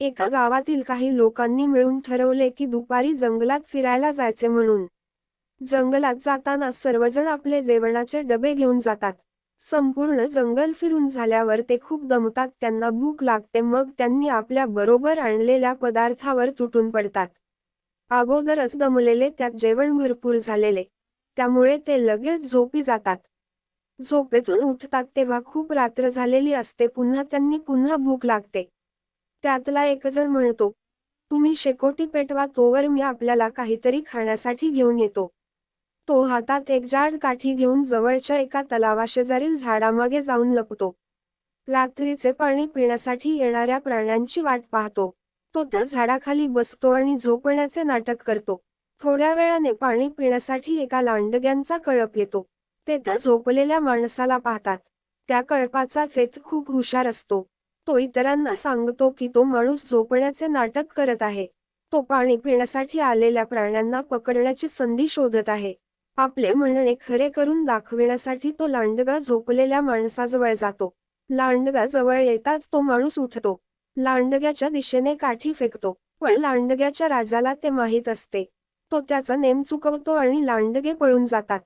एका गावातील काही लोकांनी मिळून ठरवले की दुपारी जंगलात फिरायला जायचे म्हणून. जंगलात जाताना सर्वजण आपले जेवणाचे डबे घेऊन जातात. संपूर्ण जंगल फिरून झाल्यावर ते खूप दमतात त्यांना भूक लागते मग त्यांनी आपल्या बरोबर आणलेल्या पदार्थावर तुटून पडतात. अगोदरच दमलेले त्यात जेवण भरपूर झालेले. त्यामुळे ते लगेच झोपी जातात. झोपेतून उठतात तेव्हा खूप रात्र झालेली असते पुन्हा त्यांनी पुन्हा भूक लागते. त्यातला एकजण म्हणतो तुम्ही शेकोटी पेटवा तोवर मी आपल्याला काहीतरी खाण्यासाठी घेऊन येतो. तो हातात एक जाड काठी घेऊन जवळच्या एका तलावाशेजारील झाडामागे जाऊन लपतो. रात्रीचे पाणी पिण्यासाठी येणाऱ्या प्राण्यांची वाट पाहतो. तो त्या झाडाखाली बसतो आणि झोपण्याचे नाटक करतो. थोड्या वेळाने पाणी पिण्यासाठी एका लांडग्यांचा कळप येतो. ते त्या झोपलेल्या माणसाला पाहतात. त्या कळपाचा फेत खूप हुशार असतो. तो इतरांना सांगतो की तो माणूस झोपण्याचे नाटक करत आहे. तो पाणी पिण्यासाठी आलेल्या प्राण्यांना पकडण्याची संधी शोधत आहे. आपले म्हणणे खरे करून दाखविण्यासाठी तो लांडगा झोपलेल्या माणसाजवळ जातो. लांडगा जवळ येताच तो माणूस उठतो. लांडग्याच्या दिशेने काठी फेकतो पण लांडग्याच्या राजाला ते माहीत असते. तो त्याचा नेम चुकवतो आणि लांडगे पळून जातात.